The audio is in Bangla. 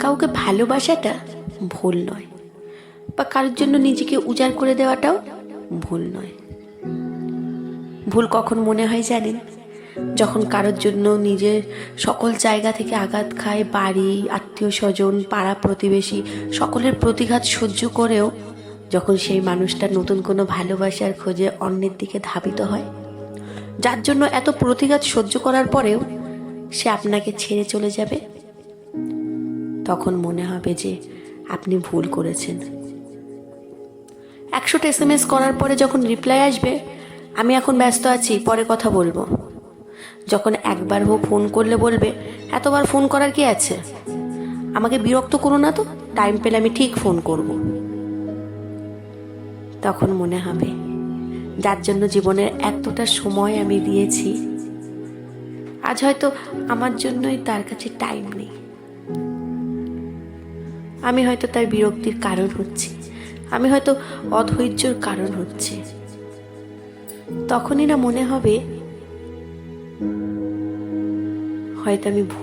কাউকে ভালোবাসাটা ভুল নয় বা কারোর জন্য নিজেকে উজাড় করে দেওয়াটাও ভুল নয়। ভুল কখন মনে হয় জানেন? যখন কারোর জন্য নিজের সকল জায়গা থেকে আঘাত খায়, বাড়ি, আত্মীয় স্বজন, পাড়া প্রতিবেশী সকলের প্রতিঘাত সহ্য করেও যখন সেই মানুষটা নতুন কোনো ভালোবাসার খোঁজে অন্যের দিকে ধাবিত হয়, যার জন্য এত প্রতিঘাত সহ্য করার পরেও সে আপনাকে ছেড়ে চলে যাবে। তখন মনে হবে যে আপনি ভুল করেছেন। একশোটা এস এম এস করার পরে যখন রিপ্লাই আসবে, আমি এখন ব্যস্ত আছি, পরে কথা বলব। যখন একবার হোক ফোন করলে বলবে, এতবার ফোন করার কি আছে? আমাকে বিরক্ত করো না তো টাইম পেলে আমি ঠিক ফোন করব। তখন মনে হবে, যার জন্য জীবনের এতটা সময় আমি দিয়েছি, আজ হয়তো আমার জন্যই তার কাছে টাইম নেই। আমি হয়তো তার বিরক্তির কারণ হচ্ছি। আমি হয়তো অধৈর্যর কারণ হচ্ছে। তখনই না মনে হবে, হয়তো আমি ভুল।